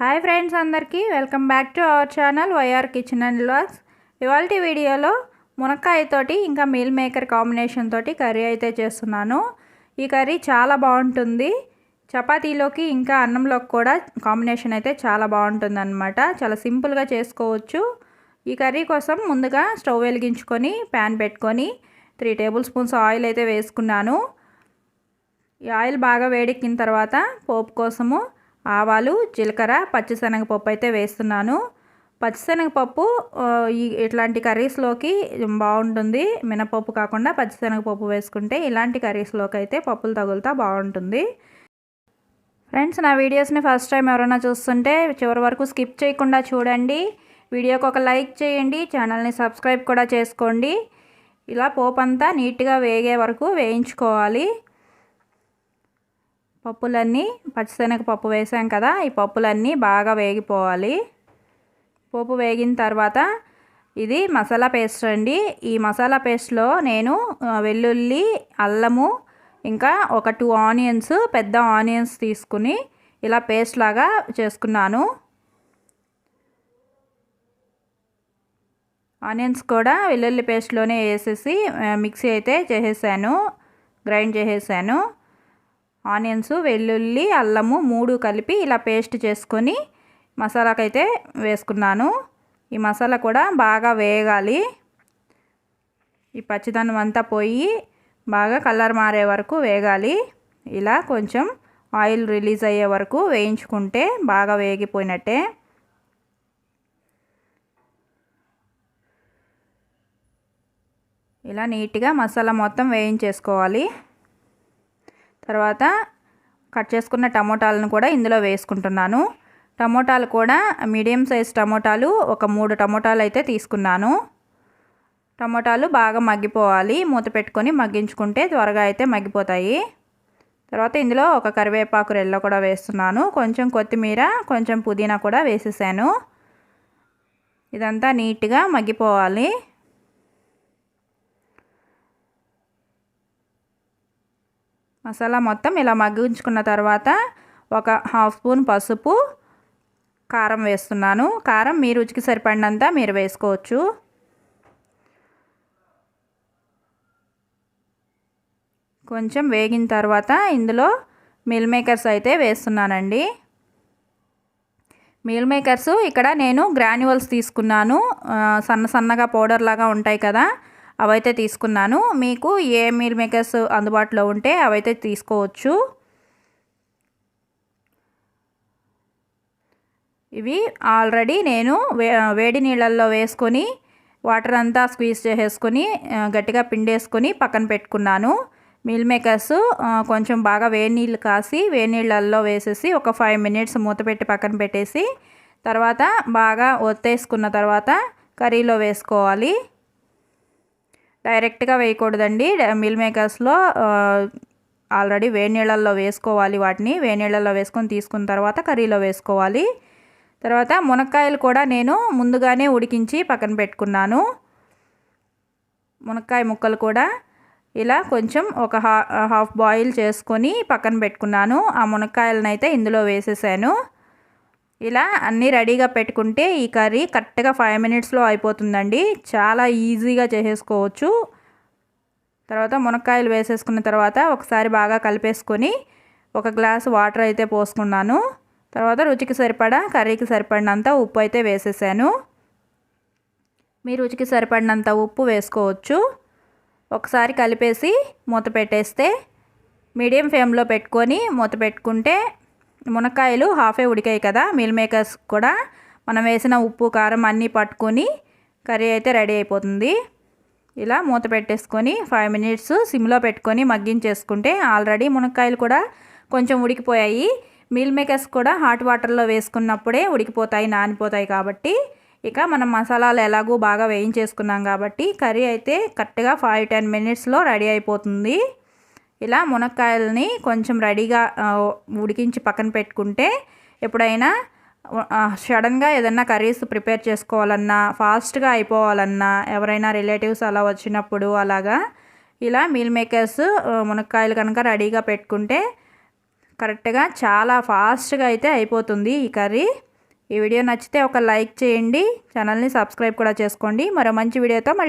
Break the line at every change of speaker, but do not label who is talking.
Hi friends అందరికీ welcome back to our channel YR kitchen and loss ఇవాళ వీడియోలో మునక్కాయతోటి ఇంకా మీల్ మేకర్ కాంబినేషన్ తోటి కర్రీ అయితే చేస్తున్నాను. ఈ కర్రీ చాలా బాగుంటుంది. చపాతీలోకి ఇంకా అన్నంలోకి కూడా కాంబినేషన్ అయితే చాలా బాగుంటుంది అనమాట చాలా సింపుల్గా చేసుకోవచ్చు. ఈ కర్రీ కోసం ముందుగా స్టవ్ వెలిగించుకొని ప్యాన్ పెట్టుకొని త్రీ టేబుల్ స్పూన్స్ ఆయిల్ అయితే వేసుకున్నాను. ఈ ఆయిల్ బాగా వేడెక్కిన తర్వాత పోపు కోసము ఆవాలు జీలకర్ర పచ్చిశనగపప్పు అయితే వేస్తున్నాను. పచ్చిశనగపప్పు ఈ ఇట్లాంటి కర్రీస్లోకి బాగుంటుంది. మినపప్పు కాకుండా పచ్చిశనగపప్పు వేసుకుంటే ఇలాంటి కర్రీస్లోకి అయితే పప్పులు తగులుతా బాగుంటుంది. ఫ్రెండ్స్ నా వీడియోస్ని ఫస్ట్ టైం ఎవరైనా చూస్తుంటే చివరి వరకు స్కిప్ చేయకుండా చూడండి. వీడియోకి ఒక లైక్ చేయండి ఛానల్ని సబ్స్క్రైబ్ కూడా చేసుకోండి. ఇలా పోపు అంతా నీట్గా వేగే వరకు వేయించుకోవాలి. పప్పులన్నీ పచ్చిశనగపప్పు వేసాం కదా ఈ పప్పులన్నీ బాగా వేగిపోవాలి. పోపు వేగిన తర్వాత ఇది మసాలా పేస్ట్ అండి. ఈ మసాలా పేస్ట్లో నేను వెల్లుల్లి అల్లము ఇంకా ఒక టూ ఆనియన్స్ పెద్ద ఆనియన్స్ తీసుకుని ఇలా పేస్ట్ లాగా చేసుకున్నాను. ఆనియన్స్ కూడా వెల్లుల్లి పేస్ట్లోనే వేసేసి మిక్సీ అయితే చేసేసాను గ్రైండ్ చేసేసాను. ఆనియన్స్ వెల్లుల్లి అల్లము మూడు కలిపి ఇలా పేస్ట్ చేసుకొని మసాలాకైతే వేసుకున్నాను. ఈ మసాలా కూడా బాగా వేగాలి. ఈ పచ్చిదనం అంతా పోయి బాగా కలర్ మారే వరకు వేగాలి. ఇలా కొంచెం ఆయిల్ రిలీజ్ అయ్యే వరకు వేయించుకుంటే బాగా వేగిపోయినట్టే. ఇలా నీట్గా మసాలా మొత్తం వేయించేసుకోవాలి. తర్వాత కట్ చేసుకున్న టమోటాలను కూడా ఇందులో వేసుకుంటున్నాను. టమోటాలు కూడా మీడియం సైజ్ టమోటాలు ఒక మూడు టమోటాలు అయితే తీసుకున్నాను. టమోటాలు బాగా మగ్గిపోవాలి. మూత పెట్టుకొని మగ్గించుకుంటే త్వరగా అయితే మగ్గిపోతాయి. తర్వాత ఇందులో ఒక కరివేపాకు రెల్ల కూడా వేస్తున్నాను. కొంచెం కొత్తిమీర కొంచెం పుదీనా కూడా వేసేసాను. ఇదంతా నీట్గా మగ్గిపోవాలి. మసాలా మొత్తం ఇలా మగ్గించుకున్న తర్వాత ఒక హాఫ్ స్పూన్ పసుపు కారం వేస్తున్నాను. కారం మీ రుచికి సరిపడినంత మీరు వేసుకోవచ్చు. కొంచెం వేగిన తర్వాత ఇందులో మిల్ మేకర్స్ అయితే వేస్తున్నానండి. మీల్ మేకర్స్ ఇక్కడ నేను గ్రాన్యువల్స్ తీసుకున్నాను. సన్న సన్నగా పౌడర్ లాగా ఉంటాయి కదా. అవైతే తీసుకున్నాను. మీకు ఏ మీల్ మేకర్స్ అందుబాటులో ఉంటే అవైతే తీసుకోవచ్చు. ఇవి ఆల్రెడీ నేను వే వేడి నీళ్ళల్లో వేసుకొని వాటర్ అంతా స్క్వీజ్ చేసేసుకొని గట్టిగా పిండేసుకొని పక్కన పెట్టుకున్నాను. మీల్ మేకర్స్ కొంచెం బాగా వేడి నీళ్ళు కాసి వేడి నీళ్ళల్లో వేసేసి ఒక ఫైవ్ మినిట్స్ మూత పెట్టి పక్కన పెట్టేసి తర్వాత బాగా ఒత్తేసుకున్న తర్వాత కర్రీలో వేసుకోవాలి. డైరెక్ట్గా వేయకూడదండి. మిల్ మేకర్స్లో ఆల్రెడీ వేడి వేసుకోవాలి వాటిని. వేడి నీళ్ళల్లో వేసుకొని తీసుకున్న తర్వాత కర్రీలో వేసుకోవాలి. తర్వాత మునక్కాయలు కూడా నేను ముందుగానే ఉడికించి పక్కన పెట్టుకున్నాను. మునక్కాయ ముక్కలు కూడా ఇలా కొంచెం ఒక హాఫ్ బాయిల్ చేసుకొని పక్కన పెట్టుకున్నాను. ఆ మునక్కాయలను అయితే ఇందులో వేసేసాను. ఇలా అన్నీ రెడీగా పెట్టుకుంటే ఈ కర్రీ కరెక్ట్గా ఫైవ్ మినిట్స్లో అయిపోతుందండి. చాలా ఈజీగా చేసేసుకోవచ్చు. తర్వాత మునక్కాయలు వేసేసుకున్న తర్వాత ఒకసారి బాగా కలిపేసుకొని ఒక గ్లాస్ వాటర్ అయితే పోసుకున్నాను. తర్వాత రుచికి సరిపడా కర్రీకి సరిపడినంత ఉప్పు అయితే వేసేసాను. మీ రుచికి సరిపడినంత ఉప్పు వేసుకోవచ్చు. ఒకసారి కలిపేసి మూత పెట్టేస్తే మీడియం ఫ్లేమ్లో పెట్టుకొని మూత పెట్టుకుంటే మునక్కాయలు హాఫే ఉడికాయి కదా మీల్ మేకర్స్ కూడా. మనం వేసిన ఉప్పు కారం అన్నీ పట్టుకొని కర్రీ అయితే రెడీ అయిపోతుంది. ఇలా మూత పెట్టేసుకొని ఫైవ్ మినిట్స్ సిమ్లో పెట్టుకొని మగ్గించేసుకుంటే ఆల్రెడీ మునక్కాయలు కూడా కొంచెం ఉడికిపోయాయి. మీల్ మేకర్స్ కూడా హాట్ వాటర్లో వేసుకున్నప్పుడే ఉడికిపోతాయి నానిపోతాయి కాబట్టి. ఇక మనం మసాలాలు ఎలాగూ బాగా వేయించేసుకున్నాం కాబట్టి కర్రీ అయితే కరెక్ట్గా ఫైవ్ టెన్ మినిట్స్లో రెడీ అయిపోతుంది. ఇలా మునక్కాయలని కొంచెం రెడీగా ఉడికించి పక్కన పెట్టుకుంటే ఎప్పుడైనా సడన్గా ఏదన్నా కర్రీస్ ప్రిపేర్ చేసుకోవాలన్నా ఫాస్ట్గా అయిపోవాలన్నా ఎవరైనా రిలేటివ్స్ అలా వచ్చినప్పుడు అలాగా ఇలా మీల్ మేకర్స్ మునక్కాయలు కనుక రెడీగా పెట్టుకుంటే కరెక్ట్గా చాలా ఫాస్ట్గా అయితే అయిపోతుంది ఈ కర్రీ. ఈ వీడియో నచ్చితే ఒక లైక్ చేయండి. ఛానల్ని సబ్స్క్రైబ్ కూడా చేసుకోండి. మరో మంచి వీడియోతో మళ్ళీ